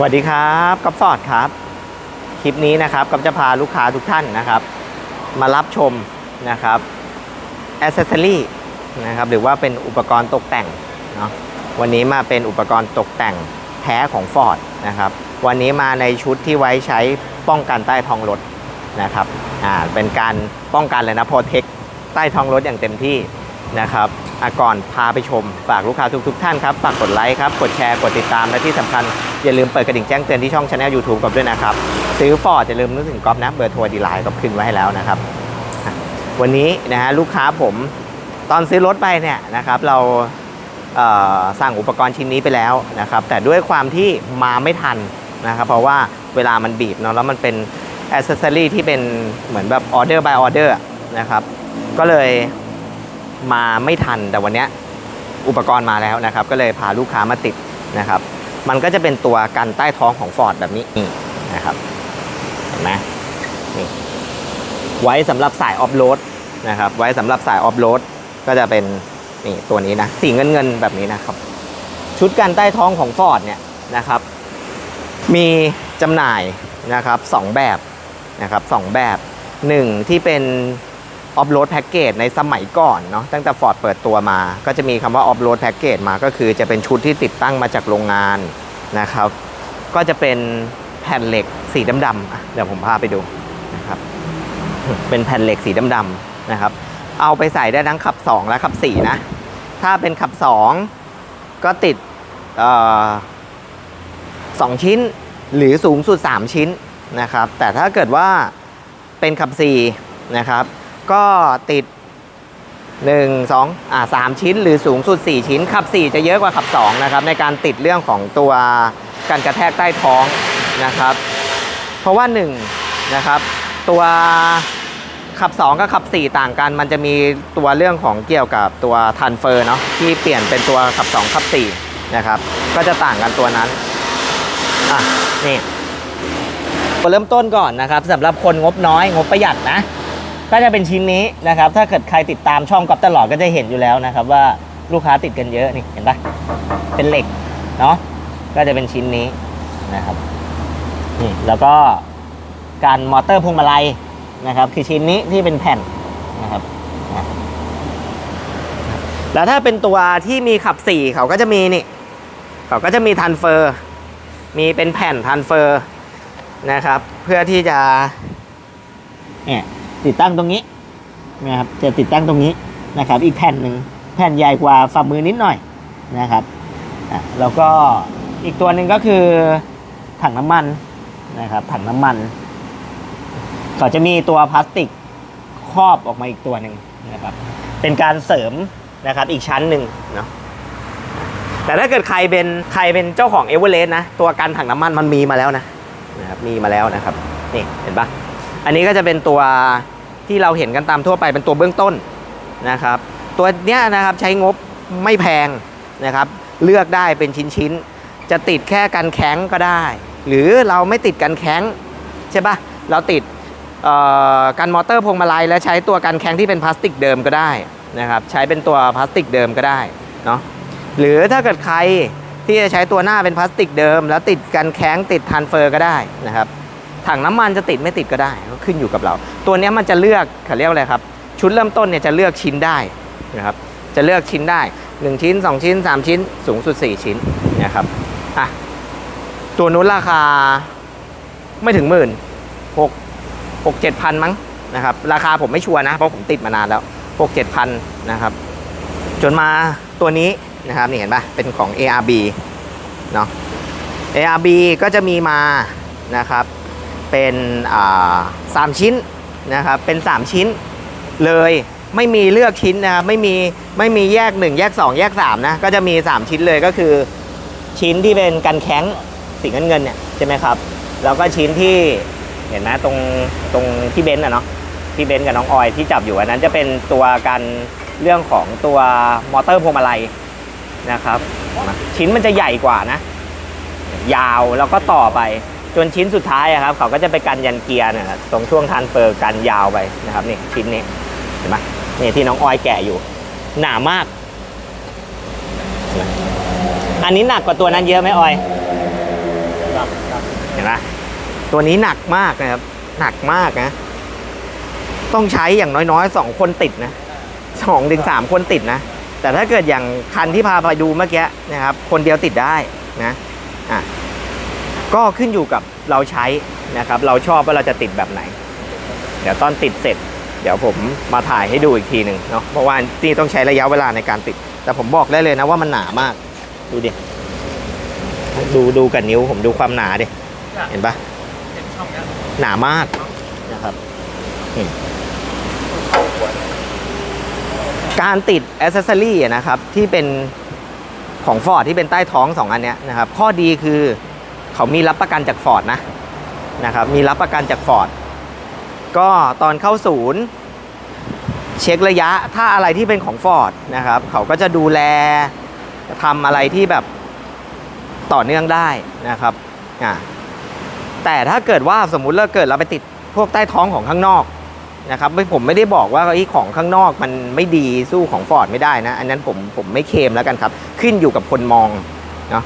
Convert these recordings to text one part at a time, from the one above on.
สวัสดีครับก๊อฟอร์ดครับ คลิปนี้นะครับก๊อฟจะพาลูกค้าทุกท่านนะครับ มารับชมนะครับอ c เซ s ซอรี่นะครับหรือว่าเป็นอุปกรณ์ตกแต่งเนาะวันนี้มาเป็นอุปกรณ์ตกแต่งแท้ของ Ford นะครับวันนี้มาในชุดที่ไว้ใช้ป้องกันใต้ท้องรถนะครับอ่าเป็นการป้องกันเลยนะโปรเทคใต้ท้องรถอย่างเต็มที่นะครับ ก่อนพาไปชม ฝากลูกค้าทุกๆท่านครับ ฝากกดไลค์ครับ กดแชร์ กดติดตาม และที่สำคัญ อย่าลืมเปิดกระดิ่งแจ้งเตือนที่ช่องช anel YouTube กับด้วยนะครับ ซื้อฟอร์ดอย่าลืมนึกถึงก๊อฟนะ เบอร์โทรดีไลน์ก็ขึ้นไว้ให้แล้วนะครับ วันนี้นะฮะลูกค้าผมตอนซื้อรถไปเนี่ยนะครับเราเสั่งอุปกรณ์ชิ้นนี้ไปแล้วนะครับ แต่ด้วยความที่มาไม่ทันนะครับ เพราะว่าเวลามันบีบเนาะแล้วมันเป็นอ c เซ s ซอรี่ที่เป็นเหมือนแบบออเดอร์ by ออเดอร์นะครับ ก็เลย มาไม่ทันแต่วันนี้อุปกรณ์มาแล้วนะครับ ก็เลยพาลูกค้ามาติดนะครับ มันก็จะเป็นตัวกันใต้ท้องของ Ford แบบนี้นะครับเห็นไหมนี่ไว้สำหรับสายออฟโรดนะครับ ไว้สำหรับสายออฟโรดก็จะเป็นนี่ตัวนี้นะสีเงินเงินแบบนี้นะครับ ชุดกันใต้ท้องของ Ford เนี่ยนะครับ มีจำหน่ายนะครับสองแบบนะครับสองแบบหนึ่งที่เป็น ออฟโรดแพ็กเกจในสมัยก่อนเนาะตั้งแต่ Ford เปิดตัวมา ก็จะมีคำว่าออฟโรดแพ็กเกจมาก็คือจะเป็นชุดที่ติดตั้งมาจากโรงงานนะครับ ก็จะเป็นแผ่นเหล็กสีดำๆเดี๋ยวผมพาไปดูนะครับเป็นแผ่นเหล็กสีดำๆนะครับ เอาไปใส่ได้ทั้งขับ 2 และขับ 4 นะ ถ้าเป็นขับ 2 ก็ติดสองชิ้นหรือสูงสุด 3 ชิ้นนะครับ แต่ถ้าเกิดว่าเป็นขับ4นะครับ ก็ติด 1 2อ่า3ชิ้น หรือสูงสุด 4 ชิ้น ขับ 4 จะเยอะกว่าขับ 2 นะครับ ในการติดเรื่องของตัวการกระแทกใต้ท้องนะครับ เพราะว่า 1 นะครับ ตัวขับ 2 กับขับ 4 ต่างกัน มันจะมีตัวเรื่องของเกี่ยวกับตัวทันเฟอร์เนาะที่เปลี่ยนเป็นตัวขับ 2 ขับ 4 นะครับ ก็จะต่างกันตัวนั้น อะ นี่เริ่มต้นก่อนนะครับสำหรับคนงบน้อยงบประหยัดนะ ก็จะเป็นชิ้นนี้นะครับ ถ้าเกิดใครติดตามช่องก๊อฟตลอดก็จะเห็นอยู่แล้วนะครับ ว่าลูกค้าติดกันเยอะนี่เห็นปะเป็นเหล็กเนาะก็จะเป็นชิ้นนี้นะครับนี่แล้วก็การมอเตอร์พวงมาลัยนะครับ คือชิ้นนี้ที่เป็นแผ่นนะครับแล้วถ้าเป็นตัวที่มีขับสี่เขาก็จะมีนี่เขาก็จะมีทันเฟอร์มีเป็นแผ่นทันเฟอร์นะครับ เพื่อที่จะเนี่ย ติดตั้งตรงนี้นะครับจะติดตั้งตรงนี้นะครับ อีกแผ่นหนึ่งแผ่นใหญ่กว่าฝ่ามือนิดหน่อยนะครับแล้วก็อีกตัวหนึ่งก็คือถังน้ำมันนะครับ ถังน้ำมันเขาจะมีตัวพลาสติกครอบออกมาอีกตัวหนึ่งนะครับ เป็นการเสริมนะครับอีกชั้นหนึ่งเนาะแต่ถ้าเกิดใครเป็นใครเป็นเจ้าของเอเวอเรสต์นะ ตัวกันถังน้ำมันมันมีมาแล้วนะนะครับมีมาแล้วนะครับ นี่เห็นปะ อันนี้ก็จะเป็นตัวที่เราเห็นกันตามทั่วไปเป็นตัวเบื้องต้นนะครับ ตัวเนี้ยนะครับใช้งบไม่แพงนะครับ เลือกได้เป็นชิ้นๆ จะติดแค่กันแข้งก็ได้ หรือเราไม่ติดกันแข้งใช่ปะเราติดกันมอเตอร์พวงมาลัยแล้วใช้ตัวกันแข้งที่เป็นพลาสติกเดิมก็ได้นะครับ ใช้เป็นตัวพลาสติกเดิมก็ได้เนาะหรือถ้าเกิดใครที่จะใช้ตัวหน้าเป็นพลาสติกเดิม แล้วติดกันแข้งติดทันเฟอร์ก็ได้นะครับ ถังน้ำมันจะติดไม่ติดก็ได้ก็ขึ้นอยู่กับเรา ตัวนี้มันจะเลือกเขาเรียกว่าอะไรครับ ชุดเริ่มต้นเนี่ยจะเลือกชิ้นได้นะครับจะเลือกชิ้นได้ 1 ชิ้น 2 ชิ้น 3 ชิ้น สูงสุด 4 ชิ้นนะครับอะตัวนู้นราคาไม่ถึงหมื่นหกหกเจ็ดพันมั้งนะครับราคาผมไม่ชัวร์นะเพราะผมติดมานานแล้วหกเจ็ดพันนะครับ จนมาตัวนี้นะครับนี่เห็นปะเป็นของ ARB เนาะ ARB ก็จะมีมานะครับ เป็นสามชิ้นนะครับเป็น 3 ชิ้นเลยไม่มีเลือกชิ้นนะครับไม่มีไม่มีแยก 1 แยก 2 แยก3นะก็จะมี 3 ชิ้นเลยก็คือ ชิ้นที่เป็นกันแข้งสีเงินเงินเนี่ยใช่ไหมครับแล้วก็ชิ้นที่เห็นไหมตรงตรงที่เบนซ์อะเนาะที่เบนซ์กับน้องออยที่จับอยู่อันนั้นจะเป็นตัวกันเรื่องของตัวมอเตอร์พวงมาลัยนะครับ ชิ้นมันจะใหญ่กว่านะ ยาวแล้วก็ต่อไป จนชิ้นสุดท้ายอะครับเขาก็จะไปกันยันเกียร์เนะครับตรงช่วงทรานเฟอร์กันยาวไปนะครับนี่ชิ้นนี้เห็นไหมนี่ที่น้องออยแกะอยู่ หนามาก อันนี้หนักกว่าตัวนั้นเยอะไหมออยเห็นไหมตัวนี้หนักมากนะครับ หนักมากนะ ต้องใช้อย่างน้อยๆสองคนติดนะสองถึงสามคนติดนะ แต่ถ้าเกิดอย่างคันที่พาไปดูเมื่อกี้นะครับ คนเดียวติดได้นะ อะ ก็ขึ้นอยู่กับเราใช้นะครับ เราชอบว่าเราจะติดแบบไหน เดี๋ยวตอนติดเสร็จ เดี๋ยวผมมาถ่ายให้ดูอีกทีหนึ่งเนาะเพราะว่านี่ต้องใช้ระยะเวลาในการติด แต่ผมบอกได้เลยนะว่ามันหนามาก ดูดิดูดูกับนิ้วผมดูความหนาดิเห็นปะเห็นช่องเนี้ยหนามากนะครับการติดอ c เซสซอรี่นะครับที่เป็นของฟอร์ดที่เป็นใต้ท้องสองอันเนี้ยนะครับ ข้อดีคือ เขามีรับประกันจากฟอร์ดนะนะครับมีรับประกันจากฟอร์ดก็ตอนเข้าศูนย์ เช็คระยะถ้าอะไรที่เป็นของฟอร์ดนะครับเขาก็จะดูแลทำอะไรที่แบบต่อเนื่องได้นะครับอ่าแต่ถ้าเกิดว่าสมมุติเราเกิดเราไปติดพวกใต้ท้องของข้างนอกนะครับไม่ผมไม่ได้บอกว่าไอ้ของข้างนอกมันไม่ดีสู้ของฟอร์ดไม่ได้นะ อันนั้นผมผมไม่เคมแล้วกันครับ ขึ้นอยู่กับคนมองเนาะ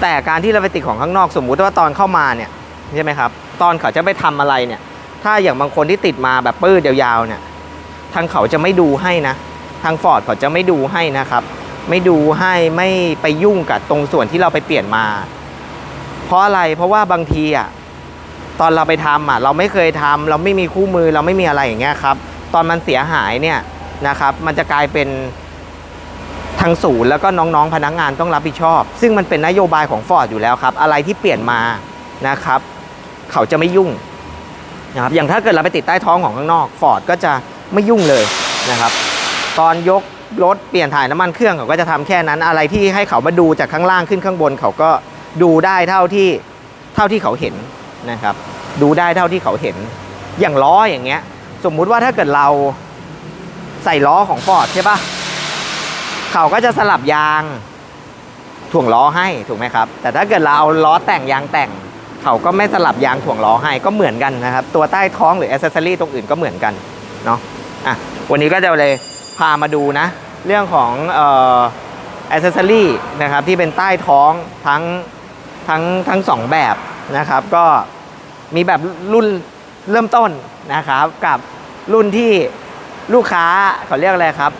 แต่การที่เราไปติดของข้างนอกสมมุติว่าตอนเข้ามาเนี่ยใช่ไหมครับ ตอนเขาจะไปทำอะไรเนี่ย ถ้าอย่างบางคนที่ติดมาแบบปื้ดยาวๆเนี่ยทางเขาจะไม่ดูให้นะ ทางฟอร์ดเขาจะไม่ดูให้นะครับ ไม่ดูให้ไม่ไปยุ่งกับตรงส่วนที่เราไปเปลี่ยนมา เพราะอะไรเพราะว่าบางทีอะตอนเราไปทำอะเราไม่เคยทำเราไม่มีคู่มือเราไม่มีอะไรอย่างเงี้ยครับ ตอนมันเสียหายเนี่ยนะครับ มันจะกลายเป็น ทางศูนย์แล้วก็น้องๆพนักงานต้องรับผิดชอบ ซึ่งมันเป็นนโยบายของฟอร์ดอยู่แล้วครับ อะไรที่เปลี่ยนมานะครับ เขาจะไม่ยุ่งนะครับอย่างถ้าเกิดเราไปติดใต้ท้องของข้างนอกฟอร์ดก็จะไม่ยุ่งเลยนะครับ ตอนยกรถเปลี่ยนถ่ายน้ำมันเครื่องเขาก็จะทำแค่นั้นอะไรที่ให้เขามาดูจากข้างล่างขึ้นข้างบน เขาก็ดูได้เท่าที่เท่าที่เขาเห็นนะครับ ดูได้เท่าที่เขาเห็น อย่างล้ออย่างเงี้ย สมมุติว่าถ้าเกิดเราใส่ล้อของฟอร์ดใช่ปะ เขาก็จะสลับยางถ่วงล้อให้ถูกไหมครับ แต่ถ้าเกิดเราเอาล้อแต่งยางแต่ง เขาก็ไม่สลับยางถ่วงล้อให้ก็เหมือนกันนะครับ ตัวใต้ท้องหรืออ c เซสซอรี่ตรงอื่นก็เหมือนกันเนาะอะวันนี้ก็จะเลยพามาดูนะ เรื่องของเอ่ออ c เซสซอรี่นะครับที่เป็นใต้ท้องทั้งทั้งทั้งสองแบบนะครับ ก็มีแบบรุ่นเริ่มต้นนะครับกับรุ่นที่ลูกค้าเขาเรียกอะไรครับ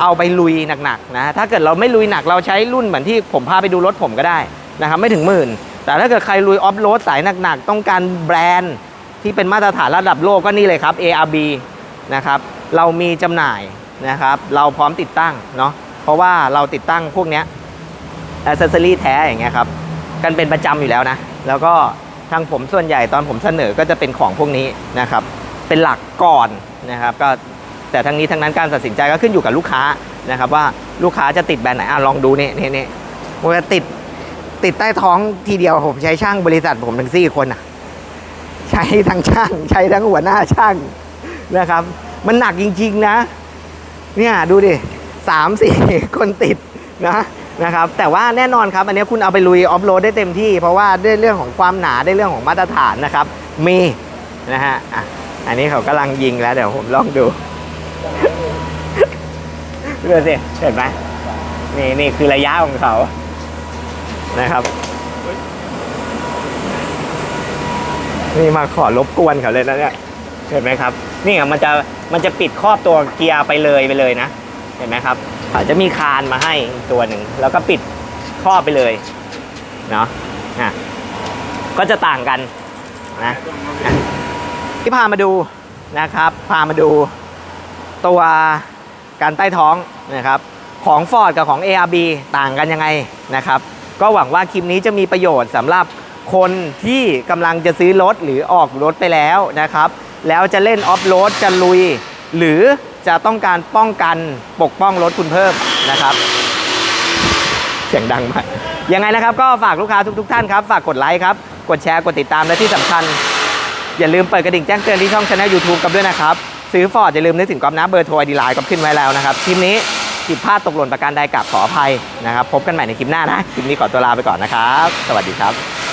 เอาไปลุยหนักๆนะถ้าเกิดเราไม่ลุยหนักเราใช้รุ่นเหมือนที่ผมพาไปดูรถผมก็ได้นะครับไม่ถึงหมื่น แต่ถ้าเกิดใครลุยออฟโรดสายหนักๆ ต้องการแบรนด์ที่เป็นมาตรฐานระดับโลกก็นี่เลยครับ ARB นะครับเรามีจำหน่ายนะครับเราพร้อมติดตั้งเนาะเพราะว่าเราติดตั้งพวกเนี้ยอ c เซสซอรี่แท้อย่างเงี้ยครับกันเป็นประจำอยู่แล้วนะ แล้วก็ทางผมส่วนใหญ่ตอนผมเสนอก็จะเป็นของพวกนี้นะครับเป็นหลักก่อนนะครับก็ แต่ทั้งนี้ทั้งนั้นการตัดสินใจก็ขึ้นอยู่กับลูกค้านะครับว่าลูกค้าจะติดแบรนด์ไหนอะลองดูนี่นี่นี่ผมจะติดติดใต้ท้องทีเดียวผมใช้ช่างบริษัทผมทั้งสี่คนอะ ใช้ทั้งช่าง ใช้ทั้งหัวหน้าช่างนะครับ มันหนักจริง ๆนะ เนี่ยดูดิสามสี่คนติดนะนะครับ แต่ว่าแน่นอนครับ อันนี้คุณเอาไปลุยออฟโรดได้เต็มที่ เพราะว่าได้เรื่องของความหนาได้เรื่องของมาตรฐานนะครับ มีนะฮะอะอันนี้เขากำลังยิงแล้วเดี๋ยวผมลองดู ดูสิเห็นไหมนี่นี่คือระยะของเขานะครับ นี่มาขอรบกวนเขาเลยนะเนี่ยเห็นไหมครับ นี่ครับมันจะมันจะปิดครอบตัวเกียร์ไปเลยไปเลยนะ เห็นไหมครับเขาจะมีคานมาให้ตัวหนึ่งแล้วก็ปิดครอบไปเลยเนาะอะก็จะต่างกันนะที่พามาดูนะครับ พามาดูตัว การใต้ท้องนะครับของ Ford กับของ ARB ต่างกันยังไงนะครับ ก็หวังว่าคลิปนี้จะมีประโยชน์สำหรับคนที่กำลังจะซื้อรถหรือออกรถไปแล้วนะครับ แล้วจะเล่นออฟโรดจะลุย หรือจะต้องการป้องกันปกป้องรถคุณเพิ่มนะครับ เสียงดังมากยังไงนะครับก็ฝากลูกค้าทุกๆท่านครับ ฝากกดไลค์ครับ กดแชร์กดติดตามและที่สำคัญ อย่าลืมเปิดกระดิ่งแจ้งเตือนที่ช่องช anel YouTube กับด้วยนะครับ ซื้อฟอร์ดอย่าลืมนึกถึงก๊อฟนะเบอร์โทรไอดีไลน์ก็ขึ้นไว้แล้วนะครับคลิปนี้ผิดพลาดตกหล่นประการใดกับขออภัยนะครับ พบกันใหม่ในคลิปหน้านะ คลิปนี้ขอตัวลาไปก่อนนะครับ สวัสดีครับ